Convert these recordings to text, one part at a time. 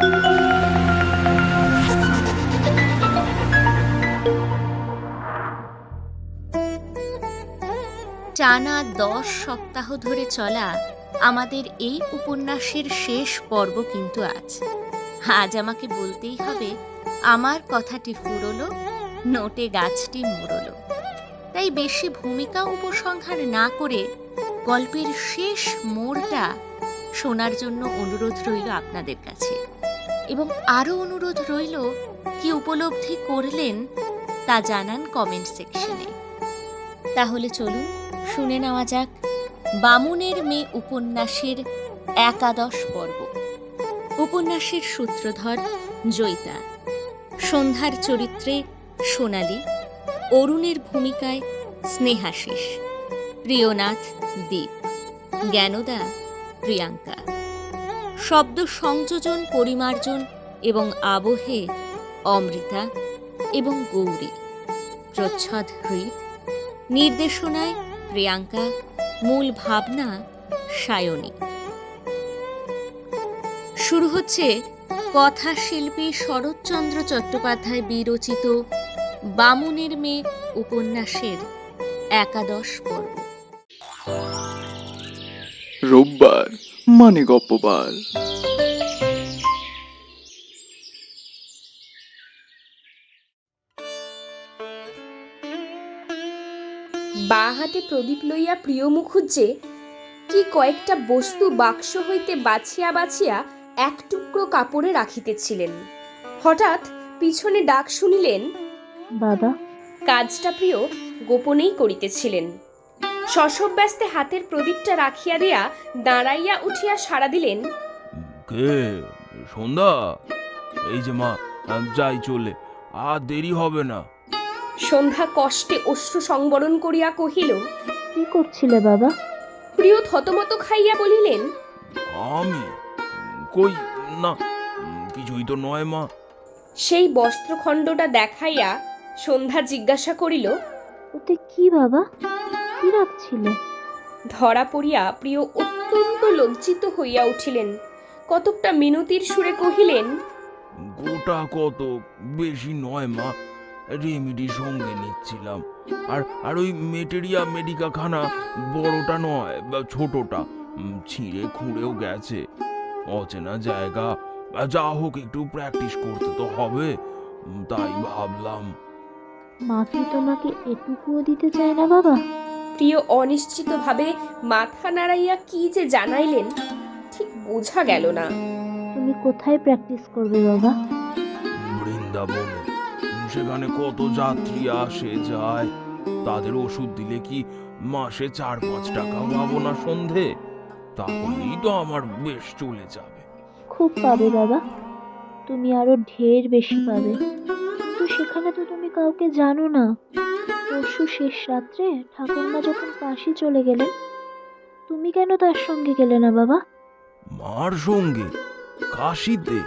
টানা দশ সপ্তাহ ধরে চলা আমাদের এই উপন্যাসের শেষ পর্ব কিন্তু আজ। আজ আমাকে বলতেই হবে, আমার কথাটি ফুরলো, নোটে গাছটি মুড়লো। তাই বেশি ভূমিকা উপসংহার না করে গল্পের শেষ মোড়টা শোনার জন্য অনুরোধ রইল আপনাদের কাছে। এবং আরও অনুরোধ রইল, কি উপলব্ধি করলেন তা জানান কমেন্ট সেকশনে তাহলে চলুন, শুনে নেওয়া যাক বামুনের মেয়ে উপন্যাসের একাদশ পর্ব। উপন্যাসের সূত্রধর জয়িতা। সন্ধ্যার চরিত্রে সোনালি, অরুণের ভূমিকায় স্নেহাশিস, প্রিয়নাথ দীপ, জ্ঞানদা, প্রিয়াঙ্কা। শব্দ সংযোজন, পরিমার্জন এবং আবহে অমৃতা এবং গৌরী। প্রচ্ছদ হৃদ, নির্দেশনায় প্রিয়াঙ্কা, মূল ভাবনা সায়নী। শুরু হচ্ছে কথা শিল্পী শরৎচন্দ্র চট্টোপাধ্যায় বিরচিত বামুনের মেয়ে উপন্যাসের একাদশ পর্ব। রোববার মানে গপ্পবার। বা হাতে প্রদীপ লইয়া প্রিয় মুখুজ্জে কি কয়েকটা বস্তু বাক্স হইতে বাছিয়া বাছিয়া এক টুকরো কাপড়ে রাখিতেছিলেন। হঠাৎ পিছনে ডাক শুনিলেন বাবা। কাজটা প্রিয় গোপনেই করিতেছিলেন। শশব ব্যস্তে হাতের প্রদীপটা রাখিয়া দিয়া দাঁড়াইয়া উঠিয়া সাড়া দিলেন। কে? সন্ধ্যা? এই যে মা যাই চলে আর দেরি হবে না। সন্ধ্যা কষ্টে অশ্রু সংবরণ করিয়া কহিল কি করছিলে বাবা? প্রিয় থতমত খাইয়া বলিলেন আমি? কই? না কিছুই তো নয় মা। সেই বস্ত্রখণ্ডটা দেখাইয়া সন্ধ্যা জিজ্ঞাসা করিল ওতে কি বাবা? কি রাখছিলে ধরা পড়িয়া প্রিয় অত্যন্ত লজ্জিত হইয়া উঠিলেন। কতকটা মিনতির সুরে কহিলেন গোটা কত বেশি নয় মা রেমিডি সঙ্গে নিচ্ছিলাম। আর আর ওই মেটেরিয়া মেডিকা খানা বড়টা নয় বা ছোটটা ছিঁড়ে খুঁড়েও গেছে। অচেনা জায়গা যা হোক একটু প্র্যাকটিস করতে তো হবে তাই ভাবলাম। মা কি তোমাকে এটুকুও দিতে চায় না বাবা? প্রিয় অনিশ্চিতভাবে মাথা নাড়াইয়া কি যে জানাইলেন ঠিক বোঝা গেল না। তুমি কোথায় প্র্যাকটিস করবে বাবা? বৃন্দাবনে। সেখানে কত যাত্রী আসে যায়। তাদের ওষুধ দিলে কি মাসে চার পাঁচ টাকা পাবো না সন্ধে? তাহলেই তো আমার বেশ চলে যাবে। খুব পাবে বাবা। তুমি আরও ঢের বেশি পাবে। সেখানে তো তুমি কাউকে জানো না। পরশু শেষ রাত্রে ঠাকুরমা যখন কাশি চলে গেলেন তুমি কেন তার সঙ্গে গেলে না বাবা? মার সঙ্গে? কাশিতে?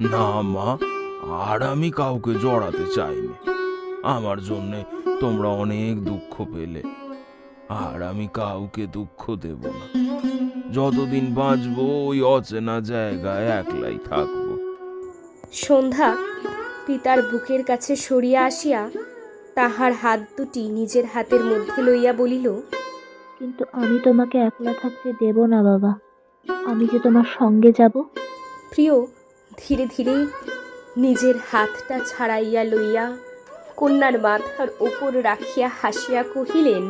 না মা আর আমি কাউকে জড়াতে চাইনি। আমার জন্যে তোমরা অনেক দুঃখ পেলে আর আমি কাউকে দুঃখ দেব না। যতদিন বাঁচবো ওই অচেনা জায়গায় একলাই থাকব। সন্ধ্যা পিতার বুকের কাছে সরিয়া আসিয়া তাহার হাত দুটি নিজের হাতের মধ্যে লইয়া বলিল কিন্তু আমি তোমাকে একলা থাকতে দেব না বাবা। আমি যে তোমার সঙ্গে যাব? প্রিয় ধীরে ধীরে নিজের হাতটা ছাড়াইয়া লইয়া কন্যার মাথার ওপর রাখিয়া হাসিয়া কহিলেন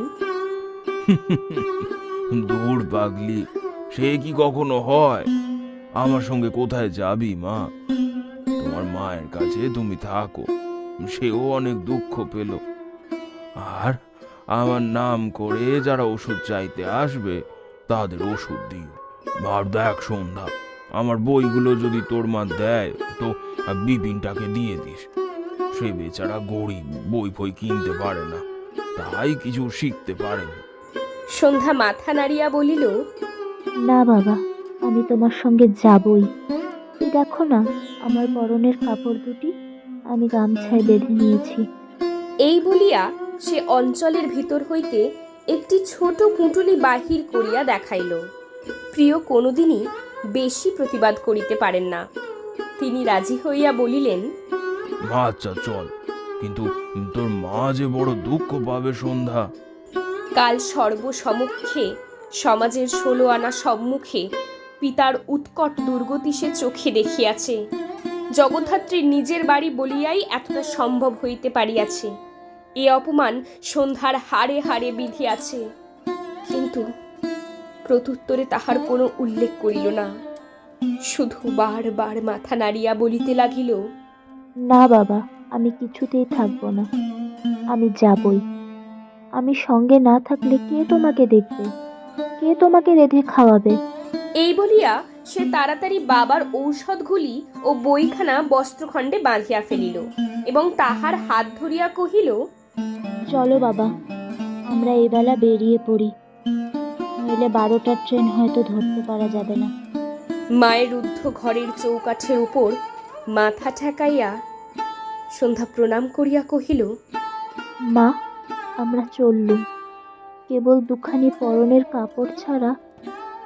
দূর পাগলি সে কি কখনো হয়? আমার সঙ্গে কোথায় যাবি মা? তোমার মায়ের কাছে তুমি থাকো। সেও অনেক দুঃখ পেল। আর আমার নাম করে যারা ওষুধ চাইতে আসবে তাদের ওষুধ দিও। আর দেখ সন্ধ্যা আমার বইগুলো যদি তোর মা দেয় তো বিপিনটাকে দিয়ে দিস। সে বেচারা গরিব বই ফই কিনতে পারে না। তাই কিছু শিখতে পারেনি সন্ধ্যা মাথা নাড়িয়া বলিল না বাবা আমি তোমার সঙ্গে যাবই। দেখো না আমার পরনের কাপড় দুটি আমি গামছায় বেঁধে নিয়েছি। এই বলিয়া সে অঞ্চলের ভিতর হইতে একটি ছোট পুঁটুলি বাহির করিয়া দেখাইল। প্রিয় কোনোদিনই বেশি প্রতিবাদ করিতে পারেন না। তিনি রাজি হইয়া বলিলেন আচ্ছা চল। কিন্তু তোর মা যে বড় দুঃখ পাবে সন্ধ্যা। কাল সর্বসমক্ষে সমাজের ষোলো আনা সম্মুখে পিতার উৎকট দুর্গতি সে চোখে দেখিয়াছে। জগদ্ধাত্রীর নিজের বাড়ি বলিয়াই এতটা সম্ভব হইতে পারিয়াছে। এ অপমান সন্ধ্যার হাড়ে হাড়ে বিধিয়াছে। কিন্তু প্রত্যুত্তরে তাহার কোনো উল্লেখ করিল না। শুধু বারবার মাথা নাড়িয়া বলিতে লাগিল, না বাবা, আমি কিছুতেই থাকব না। আমি যাবই। আমি সঙ্গে না থাকলে কে তোমাকে দেখবে? কে তোমাকে রেঁধে খাওয়াবে? এই বলিয়া সে তাড়াতাড়ি বাবার ঔষধগুলি ও বইখানা বস্ত্রখণ্ডে বাঁধিয়া ফেলিল এবং তাহার হাত ধরিয়া কহিল চলো বাবা আমরা এবেলা বেরিয়ে পড়ি। নইলে বারোটার ট্রেন হয়তো ধরতে পারা যাবে না। মায়ের রুদ্ধ ঘরের চৌকাঠের উপর মাথা ঠেকাইয়া সন্ধ্যা প্রণাম করিয়া কহিল মা আমরা চললুম। কেবল দুখানি পরনের কাপড় ছাড়া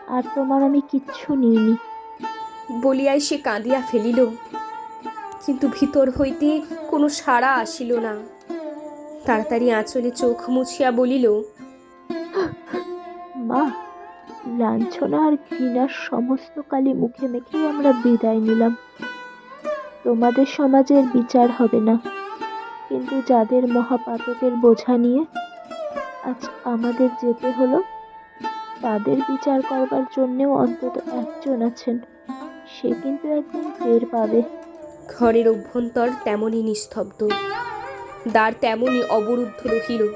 আর তোমার আমি কিচ্ছু নিইনি। বলিয়াই সে কাঁদিয়া ফেলিল। কিন্তু ভিতর হইতে কোনো সাড়া আসিল না। তাড়াতাড়ি আঁচলে চোখ মুছিয়া বলিল মা লাঞ্ছনা আর ঘৃণার সমস্ত কালি মুখে মেখেই আমরা বিদায় নিলাম। তোমাদের সমাজের বিচার হবে না। কিন্তু যাদের মহাপাতকের বোঝা নিয়ে আজ আমাদের যেতে হলো তাদের বিচার করবার জন্যেও অন্তত একজন আছেন। সে কিন্তু একদিন টের পাবে। ঘরের অভ্যন্তর তেমনই নিস্তব্ধ। দ্বার তেমনই অবরুদ্ধ রহিল।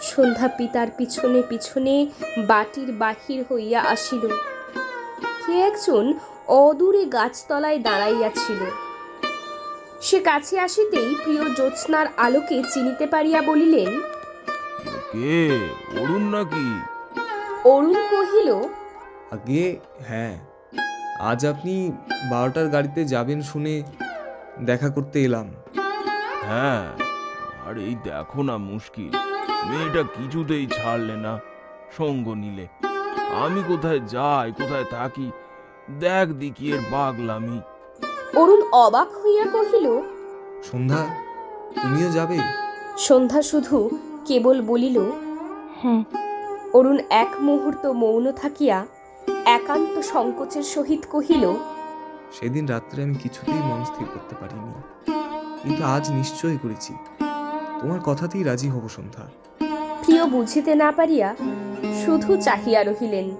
সন্ধ্যা পিতার পিছনে পিছনে বাটির বাহির হইয়া আসিল। কে একজন অদূরে গাছতলায় দাঁড়াইয়াছিল। সে কাছে আসিতেই প্রিয় জ্যোৎস্নার আলোকে চিনিতে পারিয়া বলিলেন কে? অরুণ নাকি? অরুণ কহিল আগে হ্যাঁ আজ আপনি বারোটার গাড়িতে যাবেন শুনে দেখা করতে এলাম। হ্যাঁ আর এই দেখো না মুশকিল মেয়েটা কিছুতেই ছাড়লে না সঙ্গ নিলে। আমি কোথায় যাই কোথায় থাকি দেখ দেখি এর পাগলামি। অরুণ অবাক হইয়া কহিল সন্ধ্যা তুমিও যাবে? সন্ধ্যা শুধু কেবল বলিল হ্যাঁ অরুণ এক মুহূর্ত মৌন থাকিয়া একান্ত সংকোচের সহিত কহিল সেদিন রাত্রে আমি কিছুতেই মন স্থির করতে পারিনি। কিন্তু আজ নিশ্চয় করেছি। তোমার কথাতেই রাজি হব সন্ধ্যা। প্রিয় বুঝিতে না পারিয়া শুধু চাহিয়া রহিলেন।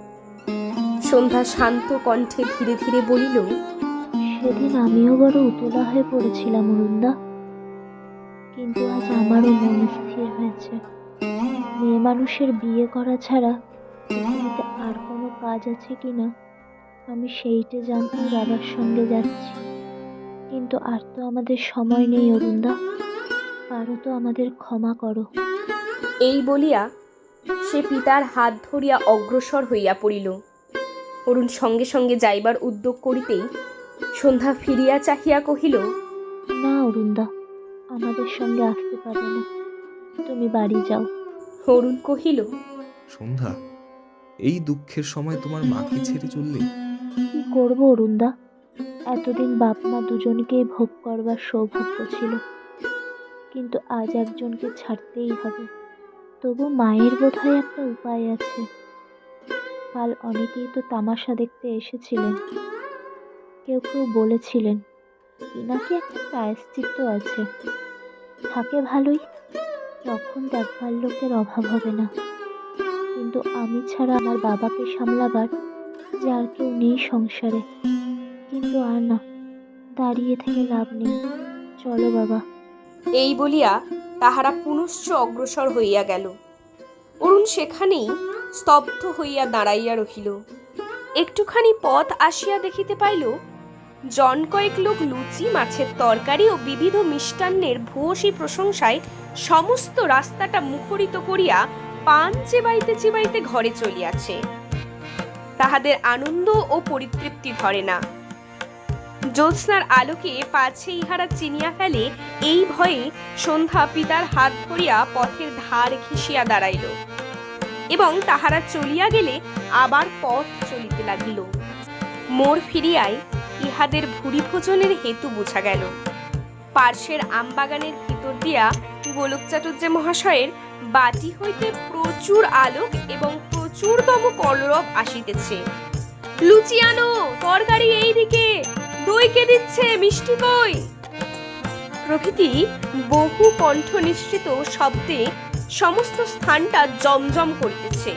সন্ধ্যা শান্ত কণ্ঠে ধীরে ধীরে বলিল সেদিন আমিও বড় উতলা হয়ে পড়েছিলাম অরুণদা। কিন্তু আজ আমারও মন স্থির হয়েছে। মানুষের বিয়ে করা ছাড়া পৃথিবীতে আর কোনো কাজ আছে কি না আমি সেইটে জানতে বাবার সঙ্গে যাচ্ছি। কিন্তু আর তো আমাদের সময় নেই অরুণদা। পারো তো আমাদের ক্ষমা করো। এই বলিয়া সে পিতার হাত ধরিয়া অগ্রসর হইয়া পড়িল। অরুণ সঙ্গে সঙ্গে যাইবার উদ্যোগ করিতেই সন্ধ্যা ফিরিয়া চাহিয়া কহিল না অরুণদা আমাদের সঙ্গে আসতে পারবে না। তুমি বাড়ি যাও। অরুণ কহিল সন্ধ্যা এই দুঃখের সময় তোমার মাকে ছেড়ে চললে? কি করব অরুণদা? এতদিন বাপ মা দুজনকেই ভোগ করবার সৌভাগ্য ছিল। কিন্তু আজ একজনকে ছাড়তেই হবে। তবু মায়ের বোধহয় একটা উপায় আছে। কাল অনেকেই তো তামাশা দেখতে এসেছিলেন। কেউ কেউ বলেছিলেন কি নাকি একটা প্রায়শ্চিত্ত আছে। থাকে ভালোই। তখন দেখবার লোকের অভাব হবে না। কিন্তু আমি ছাড়া আমার বাবাকে সামলাবার যে আর কেউ নেই সংসারে। কিন্তু আর না, দাঁড়িয়ে থেকে লাভ নেই। চলো বাবা। এই বলিয়া তাহারা পুনশ্চ অগ্রসর হইয়া গেল। অরুণ সেখানেই স্তব্ধ হইয়া দাঁড়াইয়া রহিল। একটুখানি পথ আসিয়া দেখিতে পাইল, জন কয়েক লোক লুচি, মাছের তরকারি ও বিবিধ মিষ্টান্নের ভূয়সী প্রশংসায় সমস্ত রাস্তাটা মুখরিত করিয়া পান চেবাইতে চেবাইতে ঘরে চলিয়াছে। তাহাদের আনন্দ ও পরিতৃপ্তি ধরে না। জ্যোৎস্নার আলোকে পাছে ইহারা চিনিয়া ফেলে, এই ভয়ে সন্ধ্যা পিতার হাত ধরিয়া পথের ধার ঘেঁষিয়া দাঁড়াইল এবং তাহারা চলিয়া গেলে আবার পথ চলিতে লাগিল। মোড় ফিরিয়ায় ইহাদের ভুরি ভোজনের হেতু বোঝা গেল। পার্শ্বের আমবাগানের ভিতর দিয়া গোলক চাটুর্য মহাশয়ের বাটি হইতে প্রচুর আলোক এবং প্রচুরতম কলরব আসিতেছে। লুচিয়ানো, তরকারি এইদিকে, দই কে দিচ্ছে, মিষ্টি কই? প্রভৃতি বহু কণ্ঠ নিশ্চিত শব্দে সমস্ত স্থানটা জমজম করিতেছে।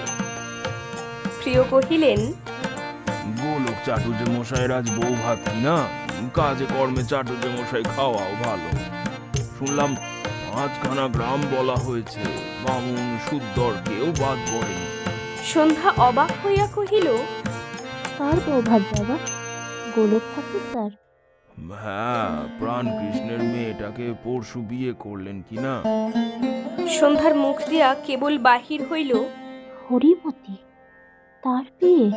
প্রিয় কহিলেন গোলক চাটুর্য মশাইয়ের আজ বউ ভাত না কাজে কর্মে চাটুর্য মশাই খাওয়াও ভালো। শুনলাম পাঁচখানা গ্রাম বলা হয়েছে বামুন সুদ্দর কেউ বাদ পড়েনি। সন্ধ্যা অবাক হইয়া কহিল কার বৌভাত বাবা গোলক ঠাকুর তার। হ্যাঁ প্রাণ কৃষ্ণের মেয়েটাকে পরশু বিয়ে করলেন কি না? সন্ধ্যার মুখ দিয়া কেবল বাহির হইল হরিমতি তার বিয়ে?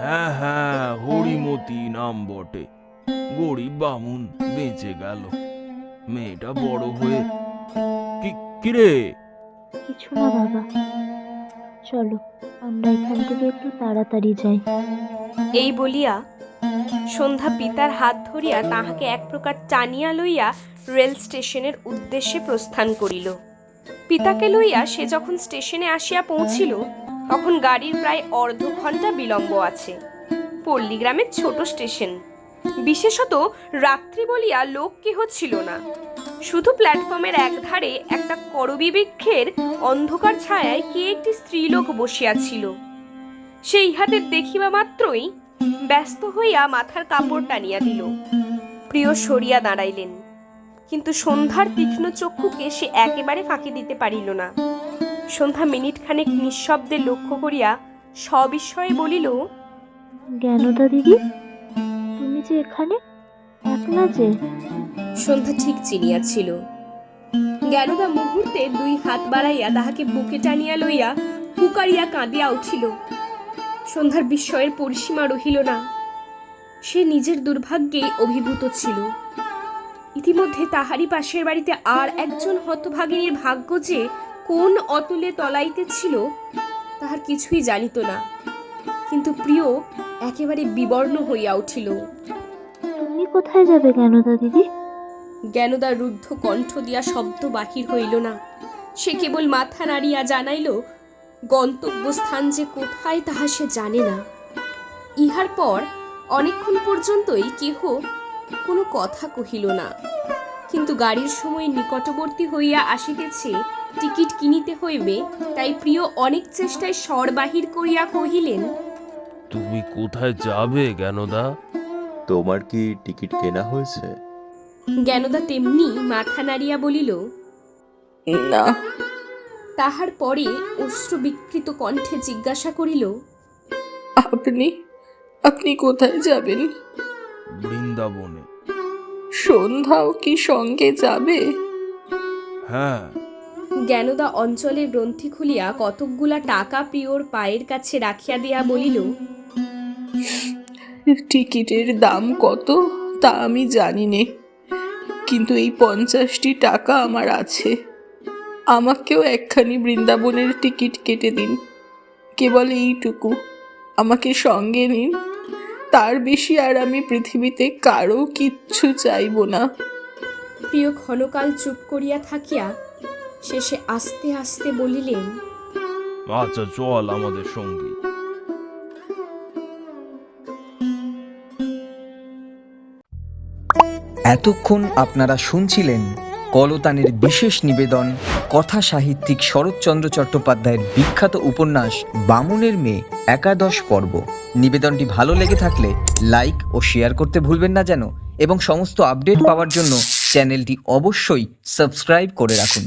হ্যাঁ হ্যাঁ হরিমতি নাম বটে। গরিব বামুন বেঁচে গেল। মেয়েটা বড় হয়ে কি কিরে কিছু না বাবা। চলো আমরা এখান থেকে একটু তাড়াতাড়ি যাই। এই বলিয়া সন্ধ্যা পিতার হাত ধরিয়া তাহাকে এক প্রকার টানিয়া লইয়া রেল স্টেশনের উদ্দেশ্যে প্রস্থান করিল। পিতাকে লইয়া সে যখন স্টেশনে আসিয়া পৌঁছিল তখন গাড়ির প্রায় অর্ধ ঘণ্টা বিলম্ব আছে। পল্লীগ্রামের ছোট স্টেশন। বিশেষত রাত্রি বলিয়া লোক কেহ ছিল না। শুধু প্ল্যাটফর্মের একধারে একটা করবি বৃক্ষের অন্ধকার ছায়ায় কে একটি স্ত্রীলোক বসিয়াছিল। সেই ইহাদের দেখিবা মাত্রই ব্যস্ত হইয়া মাথার কাপড় টানিয়া দিল। প্রিয় সরিয়া দাঁড়াইলেন। কিন্তু সন্ধ্যার তীক্ষ্ণ চক্ষুকে সে একেবারে ফাঁকি দিতে পারিল না। সন্ধ্যা মিনিট খানেক নিঃশব্দে লক্ষ্য করিয়া সবিস্ময়ে বলিল জ্ঞানদা দিদি তুমি যে এখানে, একলা যে? সন্ধ্যা ঠিক চিনিয়াছিল। জ্ঞানদা মুহূর্তে দুই হাত বাড়াইয়া তাহাকে বুকে টানিয়া লইয়া পুকারিয়া কাঁদিয়া উঠিল। সন্ধ্যার বিস্ময়ের পরিসীমা রহিল না। সে নিজের দুর্ভাগ্যেই অভিভূত ছিল। ইতিমধ্যে তাহারই পাশের বাড়িতে আর একজন হতভাগিনীর ভাগ্য যে কোন অতুলে তলাইতেছিল তাহার কিছুই জানিত না। কিন্তু প্রিয় একেবারে বিবর্ণ হইয়া উঠিল। তুমি কোথায় যাবে জ্ঞানদা দিদি? জ্ঞানদা রুদ্ধ কণ্ঠ দিয়া শব্দ বাহির হইল না। সে কেবল মাথা নাড়িয়া জানাইল গন্তব্যস্থান যে কোথায় তাহা সে জানে না। ইহার পর অনেকক্ষণ পর্যন্তই কেহ কোনো কথা কহিল না। কিন্তু গাড়ির সময় নিকটবর্তী হইয়া আসিতেছে টিকিট কিনিতে হইবে তাই প্রিয় অনেক চেষ্টায় স্বর বাহির করিয়া কহিলেন তুমি কোথায় যাবে জ্ঞানদা? তোমার কি টিকিট কেনা হয়েছে? জ্ঞানদা তেমনি মাথা নাড়িয়া বলিল না। তাহার পরে অশ্রু বিকৃত কণ্ঠে জিজ্ঞাসা করিল আপনি আপনি কোথায় যাবেন? বৃন্দাবনে। সন্ধ্যাও কি সঙ্গে যাবে? হ্যাঁ। জ্ঞানদা অঞ্চলের গ্রন্থি খুলিয়া কতকগুলা টাকা প্রিয়র পায়ের কাছে রাখিয়া দিয়া বলিল টিকিটের দাম কত তা আমি জানি নে। কিন্তু এই পঞ্চাশটি টাকা আমার আছে। আমাকেও একখানি বৃন্দাবনের টিকিট কেটে দিন। কেবল এইটুকু। আমাকে সঙ্গে নিন। তার বেশি আর আমি পৃথিবীতে কারও কিচ্ছু চাইব না। প্রিয় ক্ষণকাল চুপ করিয়া থাকিয়া শেষে আস্তে আস্তে বলিলেন আচ্ছা চল আমাদের সঙ্গে। এতক্ষণ আপনারা শুনছিলেন কলতানের বিশেষ নিবেদন কথা সাহিত্যিক শরৎচন্দ্র চট্টোপাধ্যায়ের বিখ্যাত উপন্যাস বামুনের মেয়ে একাদশ পর্ব। নিবেদনটি ভালো লেগে থাকলে লাইক ও শেয়ার করতে ভুলবেন না যেন, এবং সমস্ত আপডেট পাওয়ার জন্য চ্যানেলটি অবশ্যই সাবস্ক্রাইব করে রাখুন।